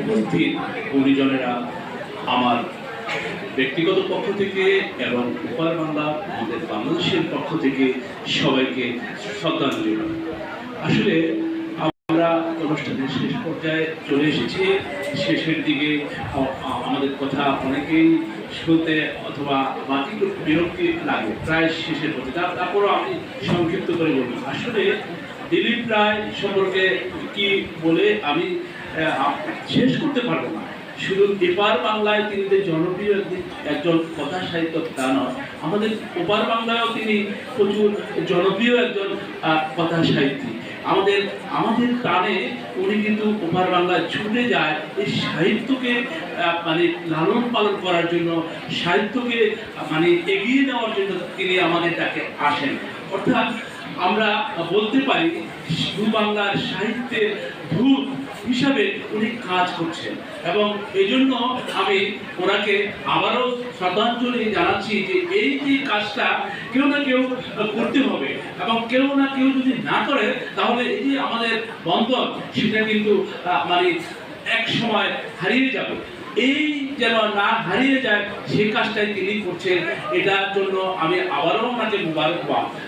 উপস্থিত গুণীজনেরা আমার ব্যক্তিগত পক্ষ থেকে এবং উপার বাংলা আমাদের বাংলাদেশের পক্ষ থেকে সবাইকে শ্রদ্ধাঞ্জলি। আসলে আমরা অনুষ্ঠানের শেষ পর্যায়ে চলে এসেছি। শেষের দিকে আমাদের কথা অনেকেই শুনতে অথবা বা একটু বিরক্তি লাগে। প্রায় শেষের পথে। তারপরও আমি সংক্ষিপ্ত করে বলি আসলে দিলীপ রায় সম্পর্কে কি বলে আমি শেষ করতে পারব না। শুধু এপার বাংলায় তিনি যে জনপ্রিয় একজন- কথা সাহিত্য তা নয় আমাদের ওপার বাংলায়ও তিনি প্রচুর জনপ্রিয় একজন কথা সাহিত্যিক। আমাদের আমাদের টানে উনি কিন্তু ওপার বাংলায় ছুটে যায় এই সাহিত্যকে মানে লালন পালন করার জন্য, সাহিত্যকে মানে এগিয়ে নেওয়ার জন্য তিনি আমাদের তাকে আসেন। অর্থাৎ আমরা বলতে পারি দু বাংলার সাহিত্যের ধূপ হিসাবে উনি কাজ করছেন। এবং এই জন্য আমি ওনাকে আবারও শ্রদ্ধাঞ্জলি জানাচ্ছি যে এই যে কাজটা কেউ না কেউ করতে হবে এবং কেউ না কেউ যদি না করে, তাহলে এই যে আমাদের বন্ধন, সেটা কিন্তু মানে এক সময় হারিয়ে যাবে। এই যেন না হারিয়ে যায়, সেই কাজটাই তিনি করছেন। এটার জন্য আমি আবারও ওনাকে মুবারকবাদ।